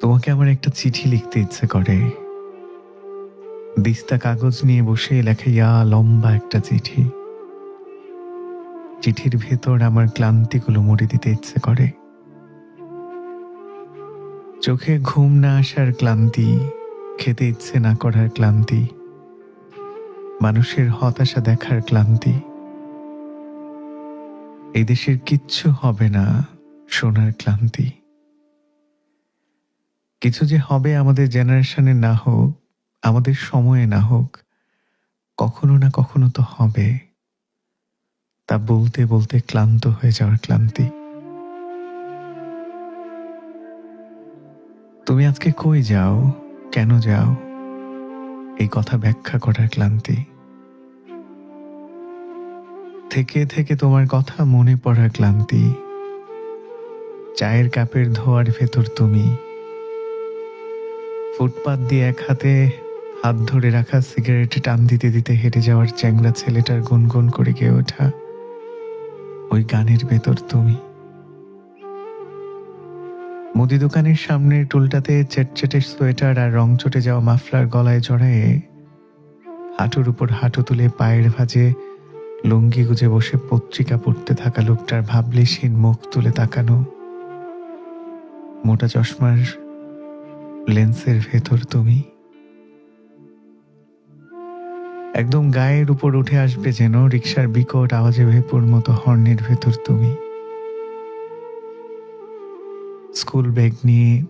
তোমাকে আমার একটা চিঠি লিখতে ইচ্ছে করে। দিস্তা কাগজ নিয়ে বসে লেখা ইয়া লম্বা একটা চিঠি। চিঠির ভেতর আমার ক্লান্তিগুলো মরে দিতে ইচ্ছে করে। চোখে ঘুম না আসার ক্লান্তি, খেতে ইচ্ছে না করার ক্লান্তি, মানুষের হতাশা দেখার ক্লান্তি। এই দেশের কিচ্ছু হবে না সোনার ক্লান্তি। কিছু যে হবে আমাদের জেনারেশনে না হোক, আমাদের সময়ে না হোক, কখনো না কখনো তো হবে। তা বলতে বলতে ক্লান্ত হয়ে যাওয়ার ক্লান্তি। তুমি আজকে কই যাও? কেন যাও? এই কথা ব্যাখ্যা করার ক্লান্তি। থেকে থেকে তোমার কথা মনে পড়ার ক্লান্তি। চায়ের কাপের ধোয়ার ভেতর তুমি। ফুটপাত দিয়ে এক হাতে হাত ধরে রাখা সিগারেটে টান দিতে দিতে হেঁটে যাওয়ার চ্যাংড়া ছেলেটার গুনগুন করে গিয়ে ওঠা ওই গানের ভেতর তুমি। মুদি দোকানের সামনের টুলটাতে চেটচেটে সোয়েটার আর রং চটে যাওয়া মাফলার গলায় জড়ায়ে হাঁটুর উপর হাঁটু তুলে পায়ের ভাঁজে লুঙ্গি গুজে বসে পত্রিকা পড়তে থাকা লোকটার ভাবলেশীন মুখ তুলে তাকানো। মোটা চশমার লেন্সের ভেতর তুমি? একদম গায়ের উপর উঠে আসবে যেন রিক্সার বিকট আওয়াজে ভেপুর মতো হর্নের ভেতর তুমি। স্কুল ব্যাগ নিয়ে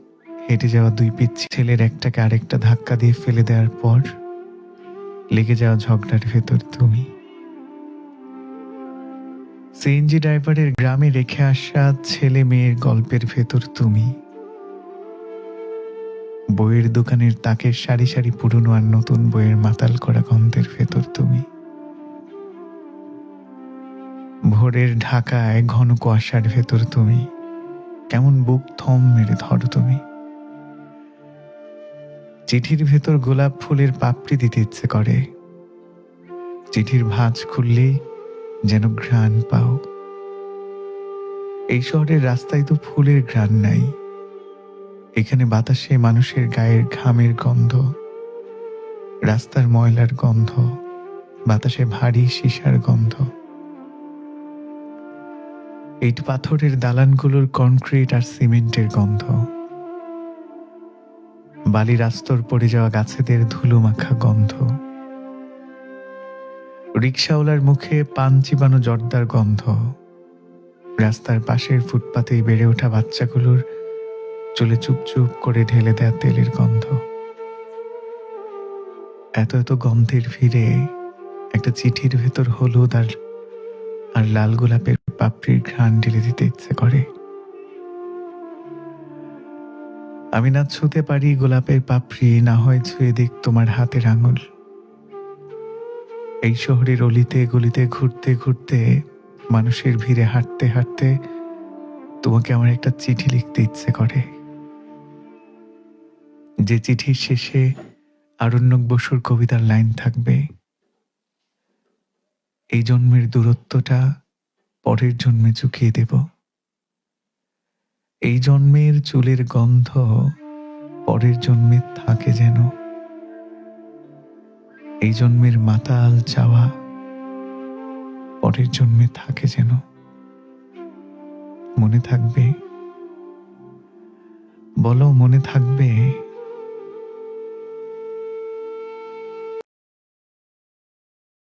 হেঁটে যাওয়া দুই পিচ্ছি ছেলের একটাকে আরেকটা ধাক্কা দিয়ে ফেলে দেওয়ার পর লেগে যাওয়া ঝগড়ার ভেতর তুমি। সিএনজি ড্রাইভারের গ্রামে রেখে আসা ছেলে মেয়ের গল্পের ভেতর তুমি। বইয়ের দোকানের তাকের সারি সারি পুরনো আর নতুন বইয়ের মাতাল করা গন্ধের ভেতর তুমি। ভোরের ঢাকায় ঘন কুয়াশার ভেতর তুমি। কেমন বুক থম মেরে ধরো তুমি। চিঠির ভেতর গোলাপ ফুলের পাপড়ি দিতে ইচ্ছে করে। চিঠির ভাঁজ খুললেই যেন ঘ্রাণ পাও। এই শহরের রাস্তায় তো ফুলের ঘ্রাণ নাই। এখানে বাতাসে মানুষের গায়ের ঘামের গন্ধ, রাস্তার ময়লার গন্ধ, বাতাসে ভারী সীসার গন্ধ। ইট পাথরের দালানগুলোর কনক্রিট আর সিমেন্টের গন্ধ। বালির আস্তর পড়ে যাওয়া গাছেদের ধুলো মাখা গন্ধ। রিক্সাওয়ালার মুখে পান চিবানো জর্দার গন্ধ। রাস্তার পাশের ফুটপাতেই বেড়ে ওঠা বাচ্চাগুলোর চুলে চুপচুপ করে ঢেলে দেয়া তেলের গন্ধ। এত এত গন্ধের ভিড়ে একটা চিঠির ভেতর হলুদ আর আর লাল গোলাপের পাপড়ির ঘ্রাণ ঢেলে দিতে ইচ্ছে করে। আমি না ছুতে পারি গোলাপের পাপড়ি, না হয় ছুঁয়ে দিক তোমার হাতের আঙুল। এই শহরের অলিতে গলিতে ঘুরতে ঘুরতে, মানুষের ভিড়ে হাঁটতে হাঁটতে তোমাকে আমার একটা চিঠি লিখতে ইচ্ছে করে। যে চিঠির শেষে আরণ্যক বসুর কবিতার লাইন থাকবে, এই জন্মের দূরত্বটা পরের জন্মে চুকিয়ে দেব। এই জন্মের চুলের গন্ধ পরের জন্মে থাকে যেন। এই জন্মের মাতাল চাওয়া পরের জন্মে থাকে যেন। মনে থাকবে, বলো মনে থাকবে